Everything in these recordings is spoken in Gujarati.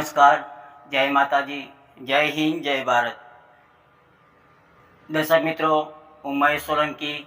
નમસ્કાર, જય માતાજી, જય હિન્દ, જય ભારત. દર્શક મિત્રો, હું મહેશ સોલંકી.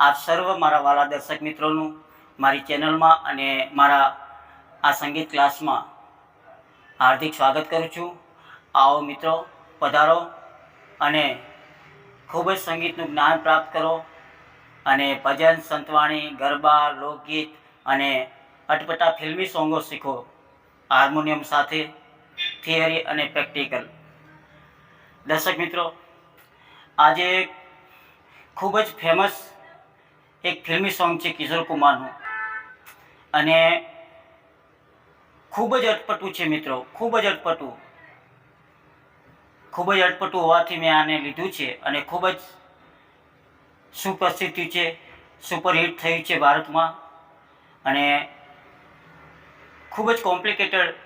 આપ સર્વ મારા વાલા દર્શક મિત્રોનું મારી ચેનલમાં અને મારા આ સંગીત ક્લાસમાં હાર્દિક સ્વાગત કરું છું. આવો મિત્રો, પધારો અને ખૂબ જ સંગીતનું જ્ઞાન પ્રાપ્ત કરો અને ભજન, સંતવાણી, ગરબા, લોકગીત અને અટપટા ફિલ્મી સોંગો શીખો. હાર્મોનિયમ સાથે થિયરી અને પ્રેક્ટિકલ. દર્શક મિત્રો, આજે ખૂબ જ ફેમસ એક ફિલ્મી સોંગ છે કિશોર કુમારનું. અને ખૂબ જ અટપટું છે મિત્રો, ખૂબ જ અટપટું. ખૂબ જ અટપટું હોવાથી મેં આને લીધું છે અને ખૂબ જ સુપ્રસિદ્ધ છે, સુપરહિટ થયું છે ભારતમાં. અને ખૂબ જ કોમ્પ્લિકેટેડ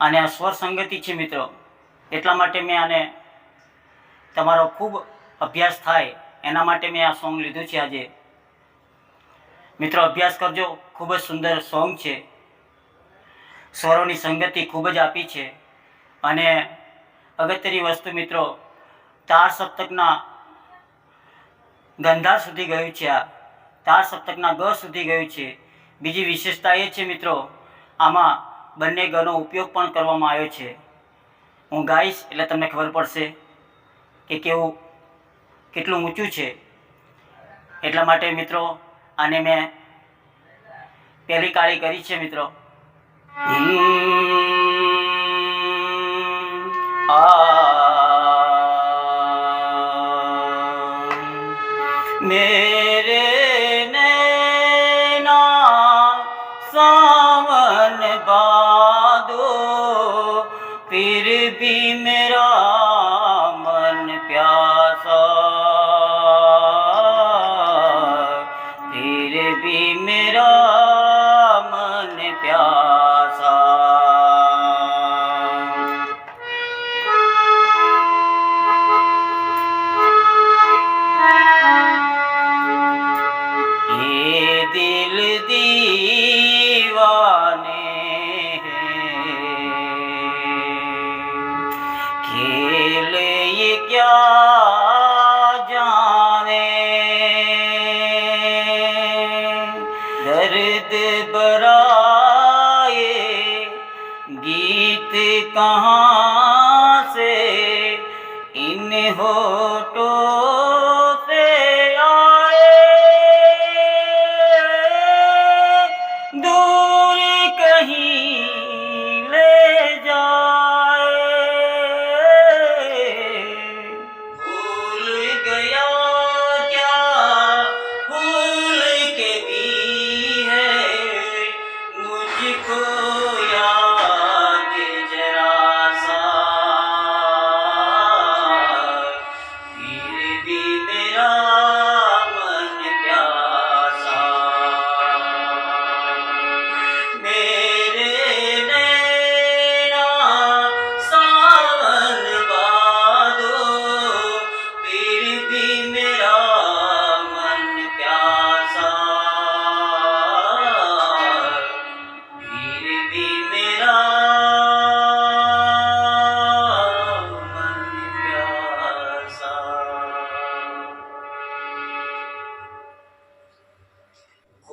અને આ સ્વર સંગતિ છે મિત્રો, એટલા માટે મેં આને તમારો ખૂબ અભ્યાસ થાય એના માટે મેં આ સોંગ લીધું છે આજે. મિત્રો, અભ્યાસ કરજો, ખૂબ જ સુંદર સોંગ છે. સ્વરોની સંગતિ ખૂબ જ આપી છે. અને અગત્યની વસ્તુ મિત્રો, તાર સપ્તકના ગંધાર સુધી ગયું છે આ. તાર સપ્તકના ગ સુધી ગયું છે. બીજી વિશેષતા એ છે મિત્રો, આમાં બંને ગનો ઉપયોગ પણ કરવામાં આવ્યો છે. હું ગાઈશ એટલે તમને ખબર પડશે કે કેવું કેટલું ઊંચું છે. એટલા માટે મિત્રો આને મેં પહેલી કાળી કરી છે મિત્રો. હમ,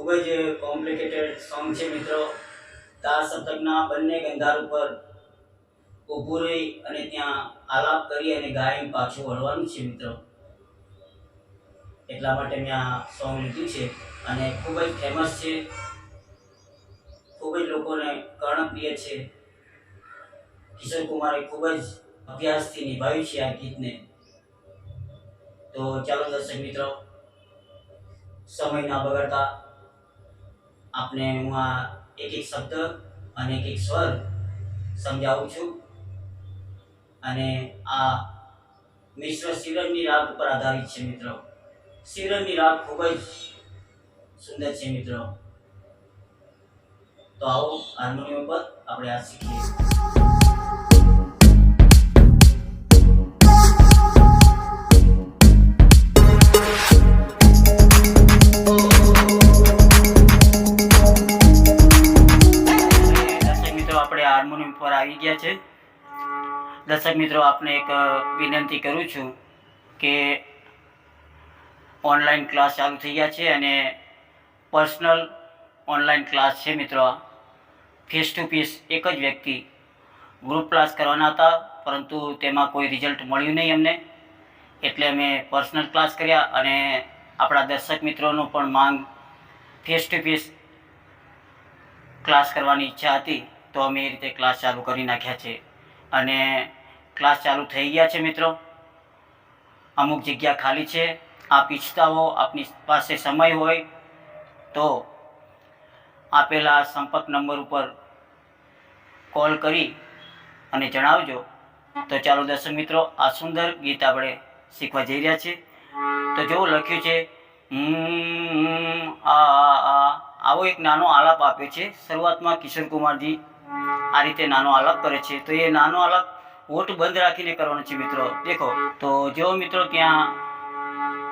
ખૂબ જ કોમ્પ્લિકેટેડ સોંગ છે મિત્રો. તાર સપ્તકના બંને ગંધાર ઉપર ઊભું રહી અને ત્યાં આલાપ કરી અને ગાયન પાછું વળવાનું છે મિત્રો. એટલા માટે મેં આ સોંગ લીધું છે અને ખૂબ જ ફેમસ છે. ખૂબ જ લોકોને કર્ણપ્રિય છે. કિશોર કુમારે ખૂબ જ અભ્યાસથી નિભાવ્યું છે આ ગીતને. તો ચાલો દર્શક મિત્રો, સમય ના બગાડતા આપને હું આ એક એક શબ્દ અને એક એક સ્વર સમજાવું છું. અને આ મિશ્ર શિવરંગની રાગ ઉપર આધારિત છે મિત્રો. શિવરંગની રાગ ખૂબ જ સુંદર છે મિત્રો. તો આવો હાર્મોનિયમ પર આપણે આ શીખીએ. હાર્મોનિયમ દર્શક મિત્રો, આપને એક વિનંતી કરું છું કે ઓનલાઈન ક્લાસ ચાલુ થઈ ગયા છે અને પર્સનલ ઓનલાઈન ક્લાસ છે મિત્રો ફેસ ટુ ફેસ એક જ વ્યક્તિ ગ્રુપ ક્લાસ કરવાના હતા, પરંતુ તેમાં કોઈ રિઝલ્ટ મળ્યું નહીં અમને. એટલે અમે પર્સનલ ક્લાસ કર્યા અને આપણા દર્શક મિત્રોનો પણ માંગ ફેસ ટુ ફેસ ક્લાસ કરવાની ઈચ્છા હતી. તો અમે એ રીતે ક્લાસ ચાલુ કરી નાખ્યા છે. અને ક્લાસ ચાલુ થઈ ગયા છે મિત્રો. અમુક જગ્યા ખાલી છે. આપ ઈચ્છતા હો, આપની પાસે સમય હોય, તો આપેલા સંપર્ક નંબર ઉપર કોલ કરી અને જણાવજો. તો ચાલો દર્શક મિત્રો, આ સુંદર ગીત આપણે શીખવા જઈ રહ્યા છીએ. તો જો લખ્યું છે આવો એક નાનો આલાપ આપ્યો છે શરૂઆતમાં કિશોર કુમારજી આ રીતે નાનો આલાપ કરે છે. તો એ નાનો આલાપ ઓટ બંધ રાખીને કરવાનો છે મિત્રો. દેખો, તો જેઓ મિત્રો ત્યાં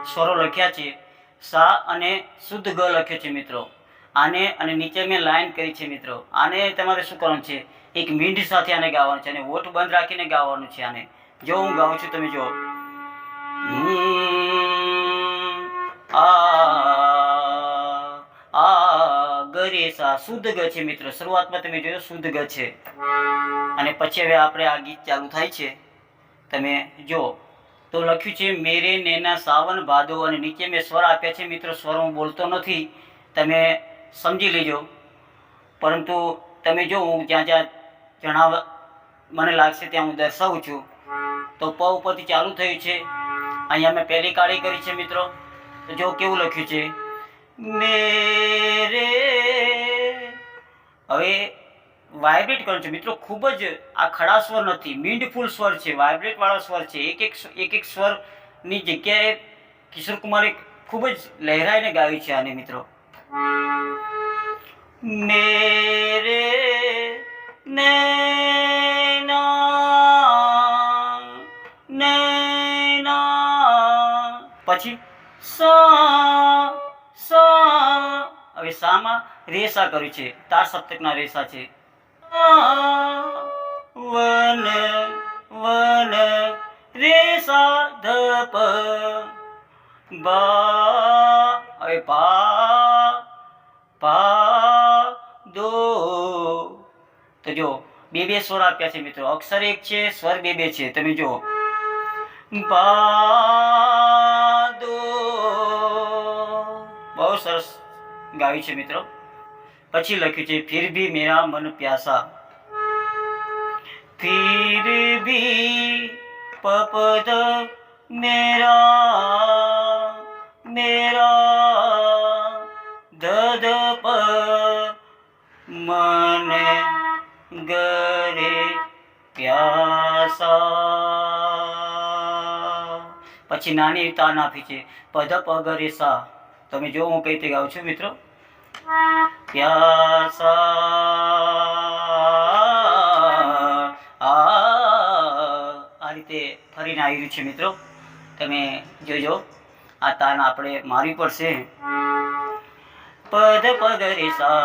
સ્વરો લખ્યા છે, સા અને શુદ્ધ ગ લખ્યો છે મિત્રો. આને અને નીચે મેં લાઈન કરી છે મિત્રો. આને તમારે શું કરવાનું છે? એક મીંડ સાથે આને ગાવાનું છે અને ઓઠ બંધ રાખીને ગાવાનું છે આને. જો હું ગાઉં છું, તમે જો આ આ ગરે સા શુદ્ધ ગ છે મિત્રો. શરૂઆતમાં તમે જોયો શુદ્ધ ગ છે. અને પછી હવે આપણે આ ગીત ચાલુ થાય છે. તમે જો, તો લખ્યું છે, મેરે નેના સાવન ભાદો અને નીચે મેં સ્વર આપ્યા છે. મિત્રો, સ્વર હું બોલતો નથી. તમે સમજી લેજો. પરંતુ તમે જો, હું જ્યાં જ્યાં જણાવ, મને લાગશે ત્યાં હું દર્શાવું છું. તો પ ઉપરથી ચાલુ થયું છે. અહીંયા મેં પહેલી કાળી કરી છે, મિત્રો. તો જો કેવું લખ્યું છે? મેરે હવે વાઇબ્રેટ કરવાનું છે. મિત્રો, ખૂબ જ આ ખડા સ્વર નથી મીંડફૂલ સ્વર છે વાઇબ્રેટ વાળા સ્વર છે. એક એક એક એક સ્વરની જગ્યાએ કિશોર કુમારે ખૂબ જ લહેરાઈને ગાયું છે આને, મિત્રો. મેરે નૈના પછી, સા સા હવે સામાં રેસા કર્યું છે. તાર સપ્તકના રેસા છે. વન વન રેસા ધપ. બા, હવે પા પા, દો. તો જો, બે બે સ્વર આપ્યા છે મિત્રો. અક્ષર એક છે, સ્વર બે બે છે. તમે જો પા દો. બહુ સરસ. ગાયું છે મિત્રો. પછી લખ્યું છે, ફિર ભી મેરા મન પ્યાસા. ફિર ભી પપદ મેરા મેરા દદ પ મને ગરે પ્યાસા. પછી નાની તાન આપી છે, પદ પગરે સા તમે જો, હું કઈ તે ગાઉં છું મિત્રો? પ્યાસા, આ રીતે ફરીને આવી રહ્યું છે મિત્રો. તમે જોજો, આ તાન આપણે મારવી પડશે. પદ પગરે સા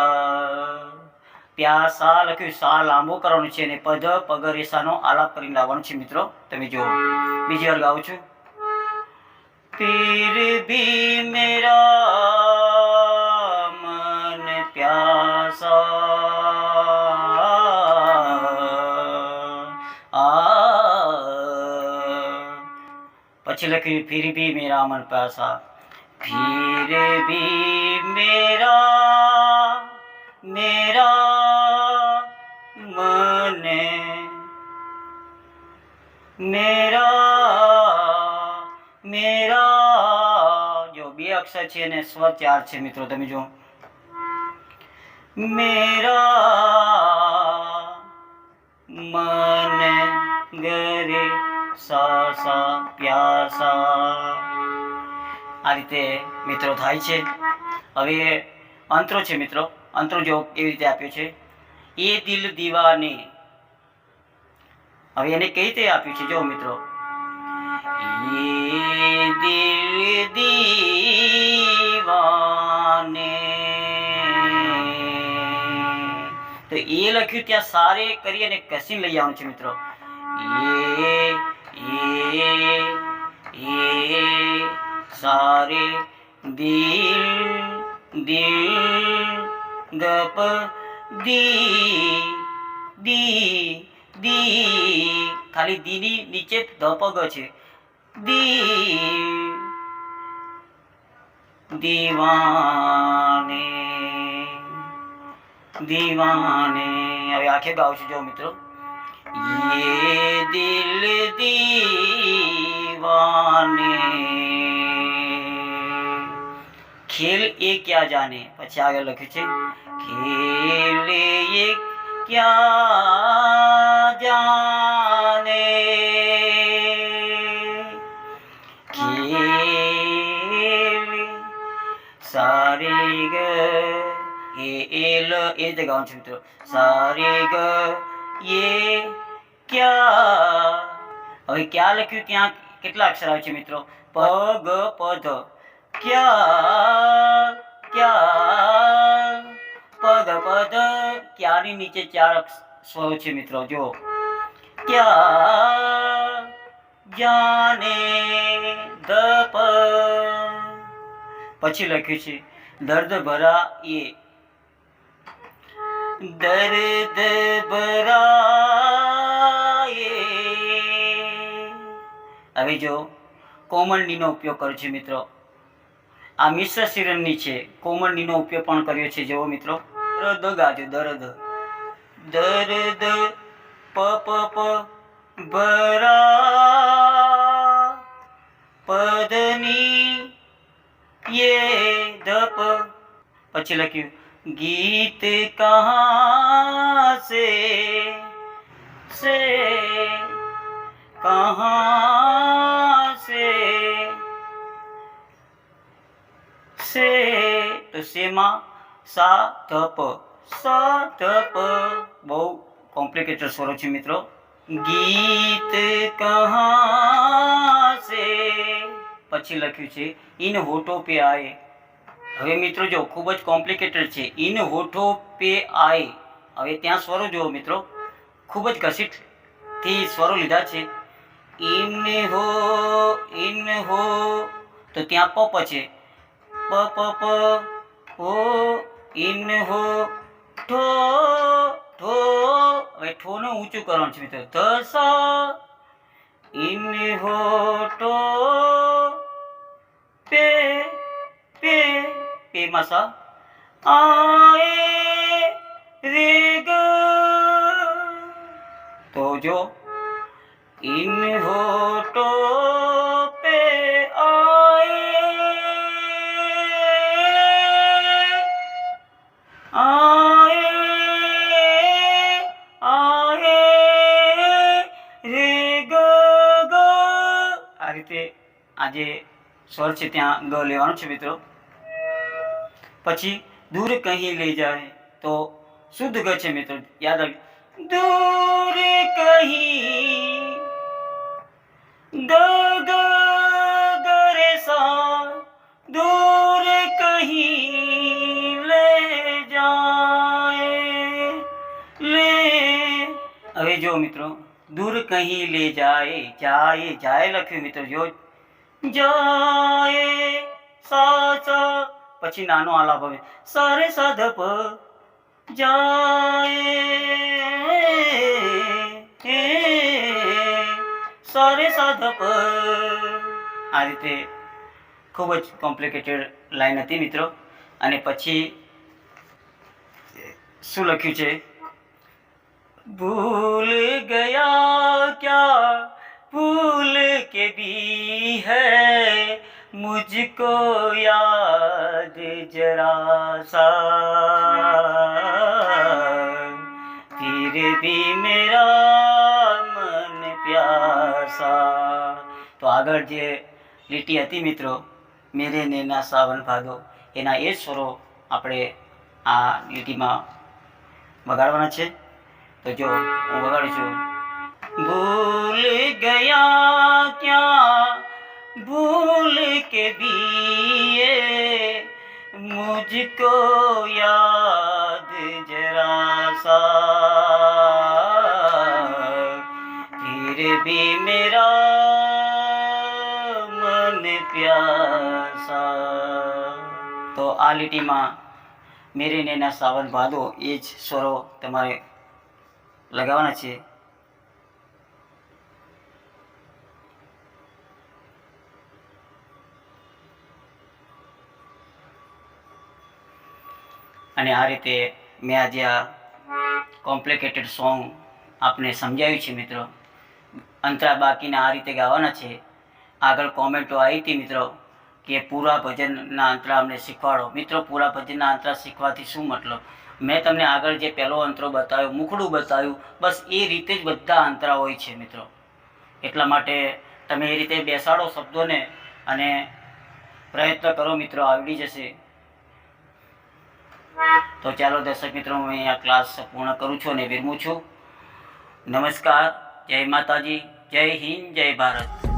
પ્યાસા લખ્યું, સા લાંબો કરવાનું છે અને પદ પગરેસાનો આલાપ કરીને લાવવાનું છે મિત્રો. તમે જુઓ, બીજી વાર ગાઉં છું. फिर भी मेरा मन प्यासा आ પછી લખ્યું ફિર ભી મેરા મન પ્યાસા ફિર ભી મેરા મેરા મન મેરા કક્ષા છે અને સ્વ ચાર છે મિત્રો તમે જો. મેરા મને ગરે સાસા પ્યાસા. આ રીતે મિત્રો થાય છે. હવે અંતરો છે મિત્રો. અંતરો જો એવી રીતે આપ્યો છે. એ દિલ દીવાની. હવે એને કઈ રીતે આપ્યું છે? જો મિત્રો. તો એ લખ્યું ત્યાં સારે કરી અને કસીને લઈ આવવાનું છે મિત્રો એ સારે દિલ દિલ ગપ દી દી દી ખાલી દીની નીચે ધપ છે દી દીવાને દીવાને હવે આખે ગાવ છું જો મિત્રો ये दिल दीवाने ખેલ એ ક્યાં જાને પછી આગળ લખ્યું છે ખેલ એ ક્યાં જાને એલ એ જ ગાઉં છું મિત્રો સારે ગ એ ક્યાં હવે ક્યાં લખ્યું ત્યાં કેટલા અક્ષર આવે છે મિત્રો? પ, ગ, પ, ધ. ક્યાં ક્યાં? પદ પદ ક્યાની નીચે ચાર સ્વરો છે મિત્રો? જો ક્યાં, જાને દ પછી લખ્યું છે, દર્દ ભરા, એ. દર્દ ભરાયે હવે જો કોમળનીનો ઉપયોગ કર્યો છે મિત્રો આ મિશ્ર શિરણની છે કોમળનીનો ઉપયોગ પણ કર્યો છે જેવો મિત્રો દર્દ ગાજો દર્દ દર્દ પ પ પ ભરા પદની યે ધપ પછી લખ્યું ગીત કહા से से કહા से સે તો સેમાં સા ધપ સા પ બહુ કોમ્પ્લિકેટેડ સ્વરો છે મિત્રો. ગીત કહા સે? પછી લખ્યું છે, ઇન હોટો પે આય હવે મિત્રો જો, ખૂબ જ કોમ્પ્લિકેટેડ છે. ઇન હોઠો પે આય હવે ત્યાં સ્વરો જુઓ મિત્રો. ખૂબ જ ઘસીટથી સ્વરો લીધા છે. ઇન હો ઇન હો તો ત્યાં પપ છે. પ પ પ, હો ઇન હો ઠો ઠો. હવે ઠોનું ઊંચું કરવાનું છે મિત્રો. ધ, સા ઇન હો ટો પે પે પે માં સા. આએ રે ગ તો જો, ઇન હોટો પે આએ આએ આએ રે ગ ગ. આ રીતે આજે સ્વર છે ત્યાં ગ લેવાનું છે મિત્રો. પછી દૂર કહી લઈ જાય તો શુદ્ધ ગ છે મિત્રો, યાદ રાખ. દૂર કહી ગ ગ ગ રે સા, દૂર કહી લે જાય, લે. હવે જો મિત્રો, દૂર કહી લે જાય જાય જાય લખ્યું મિત્રો, જો જાય સાચા પછી નાનો આલાપ આવે. સારે સાધપ જાય સારે સાધપ. આ રીતે ખૂબ જ કોમ્પ્લિકેટેડ લાઈન હતી મિત્રો. અને પછી શું લખ્યું છે? ભૂલ ગયા ક્યા? ભૂલ કે ભી હૈ? मुझको याद जरा सा फिर भी मेरा मन प्यासा તો આગળ જે લીટી હતી મિત્રો મેરે નેના સાવન ભાદો એના એ જ સ્વરો આપણે આ લીટીમાં વગાડવાના છે તો જો હું વગાડું છું ભૂલ ગયા ક્યાં भूल के दिए, मुझको याद जरा सा। फिर भी मेरा मन પ્યાસા તો આ લીટીમાં મેરીનેના સાવન ભાદો એ જ સ્વરો તમારે લગાવવાના છે અને આ રીતે મેં આજે આ કોમ્પ્લિકેટેડ સોંગ આપને સમજાવ્યું છે, મિત્રો. અંતરા બાકીના આ રીતે ગાવાના છે. આગળ કોમેન્ટો આવી હતી, મિત્રો, કે પૂરા ભજનના અંતરા અમને શીખવાડો. મિત્રો, પૂરા ભજનના અંતરા શીખવાથી શું મતલબ? મેં તમને આગળ જે પહેલો અંતરો બતાવ્યો, મુખડું બતાવ્યું, બસ એ રીતે જ બધા અંતરા હોય છે, મિત્રો. એટલા માટે તમે એ રીતે બેસાડો શબ્દોને અને પ્રયત્ન કરો, મિત્રો, આવડી જશે. તો ચાલો દર્શક મિત્રો, હું અહીંયા ક્લાસ પૂર્ણ કરું છું અને વિરમું છું. નમસ્કાર, જય માતાજી, જય હિન્દ, જય ભારત.